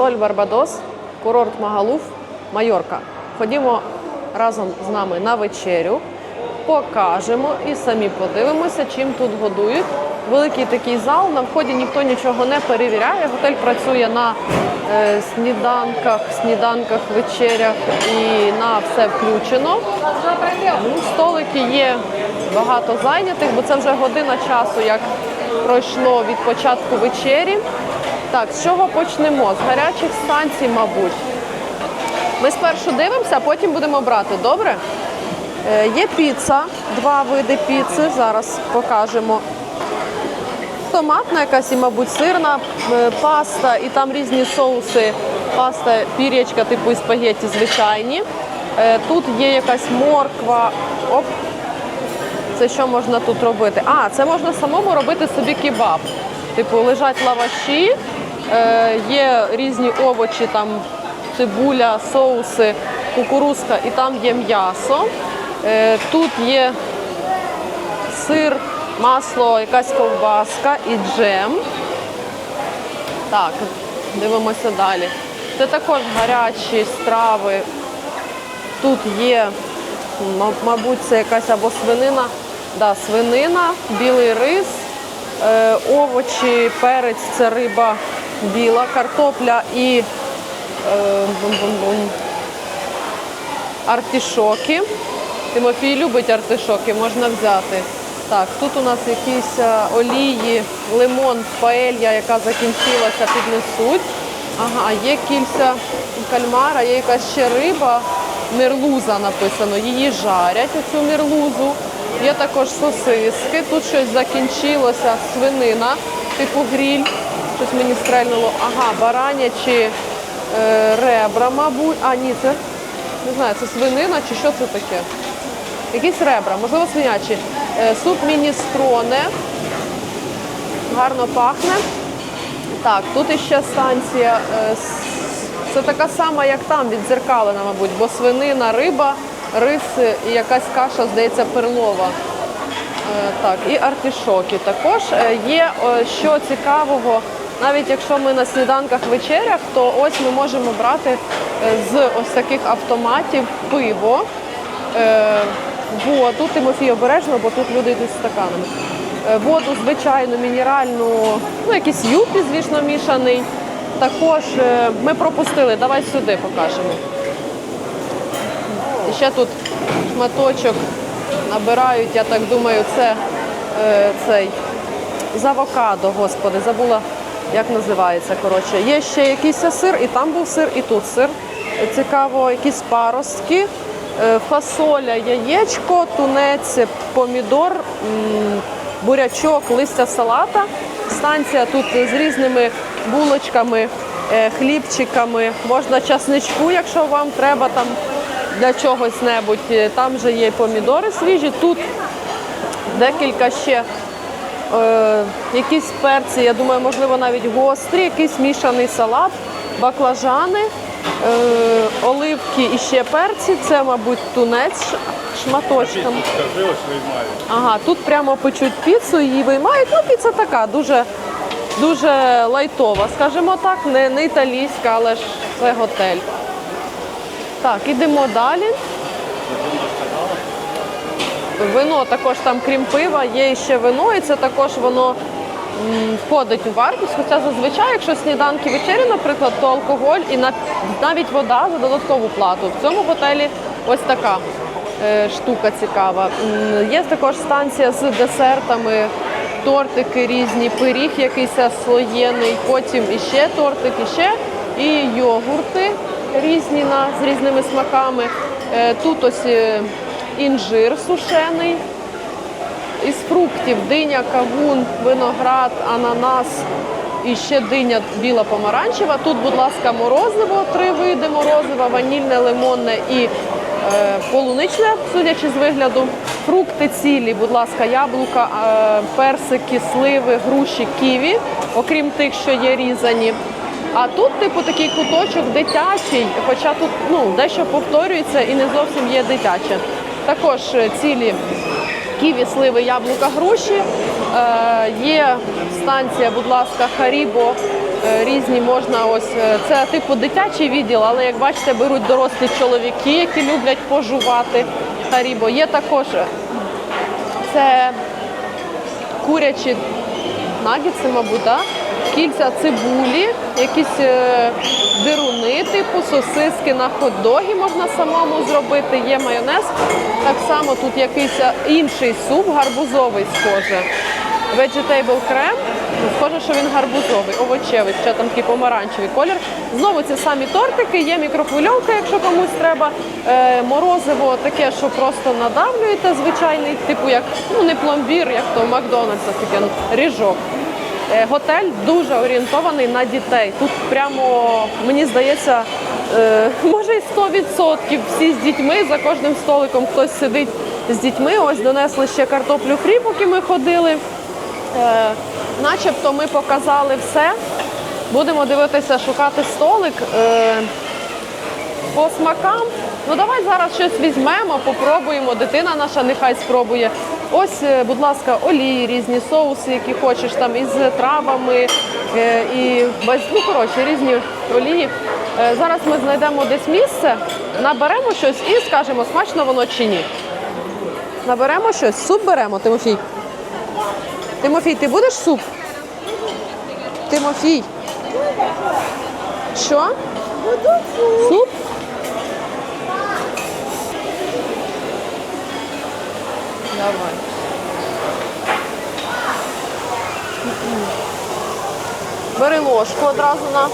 Соль Барбадос, курорт Магалуф, Майорка. Ходімо разом з нами на вечерю, покажемо і самі подивимося, чим тут годують. Великий такий зал, на вході ніхто нічого не перевіряє. Готель працює на е, сніданках, сніданках, вечерях і на все включено. Ну, столики є багато зайнятих, бо це вже година часу, як пройшло від початку вечері. Так, з чого почнемо? З гарячих станцій, мабуть. Ми спершу дивимося, а потім будемо брати. Добре? Е, є піца, два види піци. Зараз покажемо. Томатна якась і, мабуть, сирна е, паста, і там різні соуси. Паста, пір'ячка, типу і спагетті звичайні. Е, Тут є якась морква. Оп. Це що можна тут робити? А, це можна самому робити собі кебаб. Типу, лежать лаваші, є різні овочі, там цибуля, соуси, кукурузка, і там є м'ясо. Е, тут є сир, масло, якась ковбаска і джем. Так, дивимося далі. Це також гарячі страви. Тут є, мабуть, це якась або свинина, да, свинина, білий рис, е, овочі, перець, це риба біла, картопля і е, бум-бум-бум, артишоки. Тимофій любить артишоки, можна взяти. Так, тут у нас якісь е, олії, лимон, паелья, яка закінчилася, піднесуть. Ага, є кільця кальмара, є якась ще риба, мерлуза написано. Її жарять, оцю мерлузу. Є також сосиски. Тут щось закінчилося, свинина, типу гріль. Щось мені стрельнуло. Ага, баранячі е, ребра, мабуть. А, ні, це не знаю, це свинина чи що це таке? Якісь ребра, можливо, свинячі. Е, суп міністроне. Гарно пахне. Так, тут іще станція. е, Це така сама, як там, віддзеркалена, мабуть, бо свинина, риба, рис і якась каша, здається, перлова. Е, Так, і артишоки також. Е, Є що цікавого, навіть якщо ми на сніданках вечерях, то ось ми можемо брати е, з ось таких автоматів пиво, е, воду, Тимофій обережно, бо тут люди йдуть стаканами. Е, Воду звичайну, мінеральну, ну якийсь юпі, звісно, мішаний. Також ми пропустили, давай сюди покажемо. І ще тут шматочок набирають, я так думаю, це е, цей з авокадо, господи, забула, як називається. Коротше. Є ще якийсь сир, і там був сир, і тут сир. Цікаво, якісь паростки, е, фасоля, яєчко, тунець, помідор, бурячок, листя салата. Станція тут з різними булочками, е, хлібчиками. Можна часничку, якщо вам треба там для чогось небудь. Е, Там же є помідори свіжі. Тут декілька ще е, якісь перці, я думаю, можливо, навіть гострі, якийсь мішаний салат, баклажани, е, оливки і ще перці. Це, мабуть, тунець ш- шматочками. Скажи, ось виймаю. Ага, тут прямо печуть піцу, її виймають. Ну, піца така, дуже, дуже лайтова, скажімо так, не, не італійська, але ж це готель. Так, ідемо далі. Вино також там, крім пива, є ще вино, і це також воно входить у вартість. Хоча зазвичай, якщо сніданки вечері, наприклад, то алкоголь і на- навіть вода за додаткову плату. В цьому готелі ось така е, штука цікава. Є також станція з десертами, тортики різні, пиріг якийсь слоєний, потім іще тортик, іще і йогурти різні на, з різними смаками. Е, Тут ось е, інжир сушений. Із фруктів диня, кавун, виноград, ананас і ще диня біла помаранчева. Тут, будь ласка, морозиво, три види морозива, ванільне, лимонне і е, полуничне, судячи з вигляду. Фрукти цілі, будь ласка, яблука, е, персики, сливи, груші, ківі, окрім тих, що є різані. А тут, типу, такий куточок дитячий, хоча тут ну, дещо повторюється і не зовсім є дитяче. Також цілі ківі, сливи, яблука, груші. Е, є станція, будь ласка, Харібо е, різні можна ось е, це типу дитячий відділ, але як бачите, беруть дорослі чоловіки, які люблять пожувати харібо. Є також це курячі нагідси, мабуть, да? Кільця цибулі, якісь е, дируни, типу сосиски на хот-догі можна самому зробити. Є майонез. Так само тут якийсь е, інший суп, гарбузовий, схоже. Vegetable крем. Ну, Схоже, що він гарбузовий, овочевий, ще там такий помаранчевий колір. Знову ці самі тортики, є мікрохвильовка, якщо комусь треба. Е, морозиво таке, що просто надавлюєте, звичайний, типу як ну не пломбір, як то в Макдональдсах, таке ну, ріжок. Е, Готель дуже орієнтований на дітей. Тут прямо мені здається, е, може і 100% всі з дітьми за кожним столиком хтось сидить з дітьми. Ось донесли ще картоплю фрі, поки ми ходили. Е, начебто ми показали все. Будемо дивитися, шукати столик. По смакам. Ну давай зараз щось візьмемо, попробуємо. Дитина наша нехай спробує. Ось, е, будь ласка, олії, різні соуси, які хочеш, там із травами е, і ну коротше, різні олії. Е, Зараз ми знайдемо десь місце, наберемо щось і скажемо, смачно воно чи ні. Наберемо щось, суп беремо, Тимофій. Тимофій, ти будеш суп? Тимофій. Що? Суп? М-м. Бери ложку одразу на.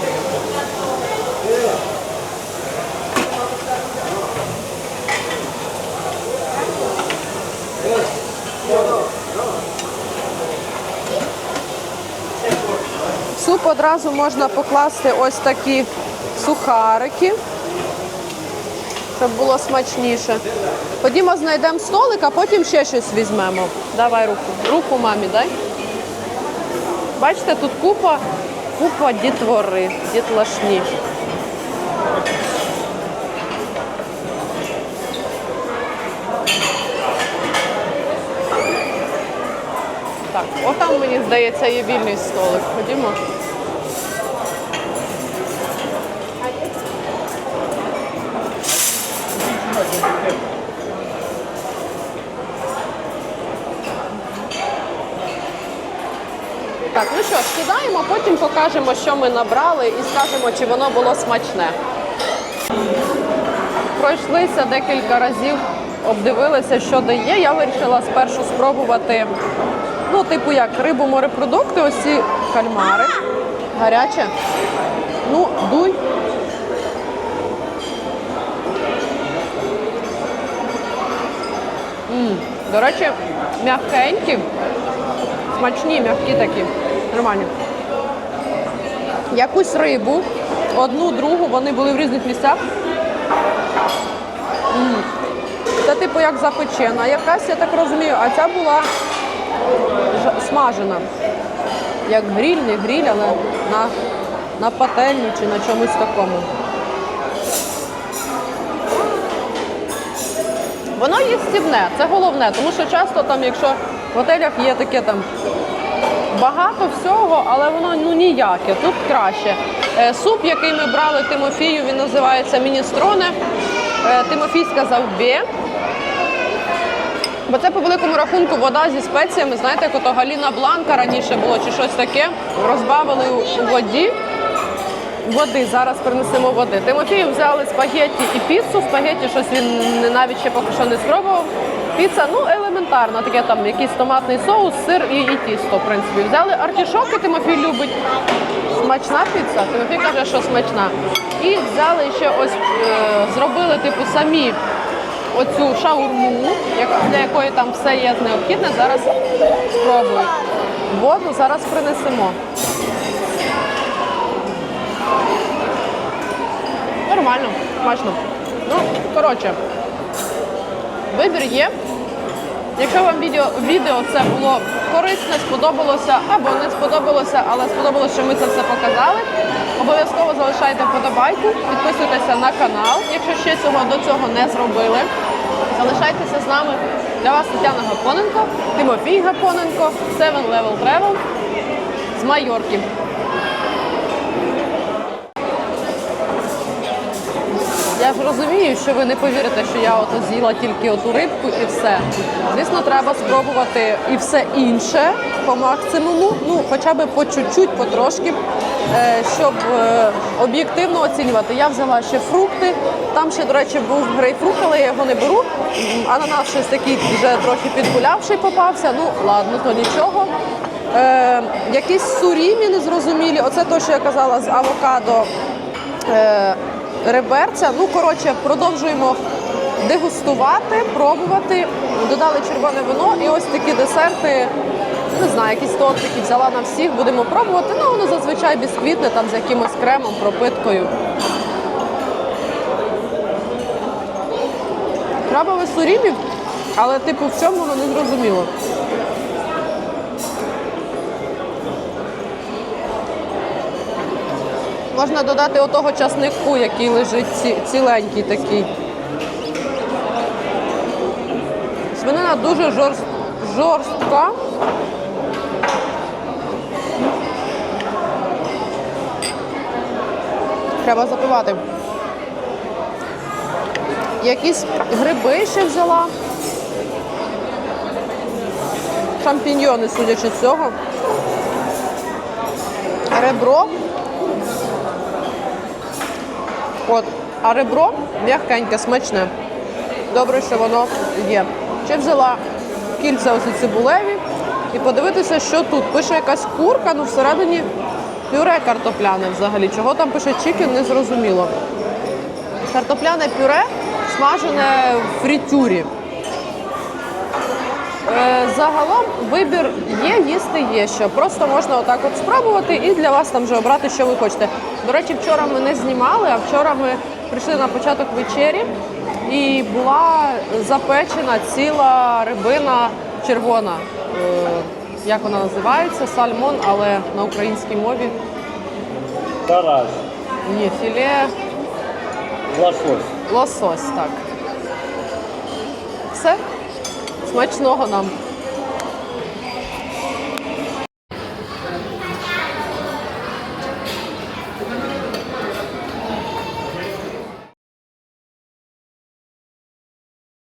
Суп одразу можна покласти ось такі сухарики щоб було смачніше. Ходімо, знайдемо столик, а потім ще щось візьмемо. Давай руку. Руку мамі дай. Бачите, тут купа, купа дітвори, дітлашні. Так, отам, мені здається, є вільний столик. Ходімо. Так, ну що ж, потім покажемо, що ми набрали, і скажемо, чи воно було смачне. Пройшлися декілька разів, обдивилися, що де є. Я вирішила спершу спробувати, ну, типу як рибу морепродукти, ось ці кальмари. Гаряче. Ну, дуй. М, До речі, м'якенькі, смачні, м'які такі, нормальні. Якусь рибу, одну, другу, вони були в різних місцях. Це типу як запечена. Якась, я так розумію, а ця була смажена. Як гриль, не гриль, але на, на пательні чи на чомусь такому. Воно їстівне, це головне, тому що часто там, якщо в готелях є таке там багато всього, але воно ну ніяке. Тут краще. Е, суп, який ми брали Тимофію, він називається міністроне. Е, Тимофій сказав бє. Бо це по великому рахунку вода зі спеціями. Знаєте, як ото Галіна Бланка раніше було чи щось таке. Розбавили у- воді. Води, зараз принесемо води. Тимофію взяли спагетті і піцу. Спагетті щось він навіть ще поки що не спробував. Піца, ну елементарно, таке там якийсь томатний соус, сир і, і тісто, в принципі. Взяли артішоки, Тимофій любить. Смачна піца. Тимофій каже, що смачна. І взяли ще ось, е, зробили типу самі оцю шаурму, для якої там все є необхідне. Зараз спробую. Воду зараз принесемо. Нормально, смачно. Ну, коротше, вибір є. Якщо вам відео, відео це було корисне, сподобалося або не сподобалося, але сподобалося, що ми це все показали, обов'язково залишайте вподобайку, підписуйтеся на канал, якщо ще цього до цього не зробили. Залишайтеся з нами. Для вас Тетяна Гапоненко, Тимофій Гапоненко, Seven Level Travel з Майорки. Я ж розумію, що ви не повірите, що я ото з'їла тільки оту рибку і все. Звісно, треба спробувати і все інше по максимуму, ну хоча б по чуть-чуть, потрошки, е, щоб е, об'єктивно оцінювати. Я взяла ще фрукти. Там ще, до речі, був грейпфрут, але я його не беру. Ананас щось такий вже трохи підгулявший попався. Ну ладно, то нічого. Е, якісь сурімі незрозумілі. Оце те, що я казала з авокадо е, реберця. Ну, коротше, продовжуємо дегустувати, пробувати. Додали червоне вино і ось такі десерти. Не знаю, якісь тортики взяла на всіх, будемо пробувати. Ну, воно зазвичай бісквітне, там з якимось кремом, пропиткою. Крабове сурімі, але типу в воно не зрозуміло. Можна додати отого часнику, який лежить ці- ціленький такий. Свинина дуже жорст, жорстка. Треба запивати. Якісь гриби ще взяла. Шампіньйони, судячи з цього. Ребро. От, а ребро м'якеньке, смачне. Добре, що воно є. Ще взяла кільця ось цибулеві і подивитися, що тут. Пише якась курка, ну всередині пюре картопляне взагалі. Чого там пише чікен, не зрозуміло. Картопляне пюре смажене в фрітюрі. Е, Загалом вибір є, їсти є що. Просто можна отак от спробувати і для вас там вже обрати, що ви хочете. До речі, вчора ми не знімали, а вчора ми прийшли на початок вечері і була запечена ціла рибина червона. Е, Як вона називається? Сальмон, але на українській мові. Карась, Ні, філе лосось. лосось, так. Все. Смачного нам.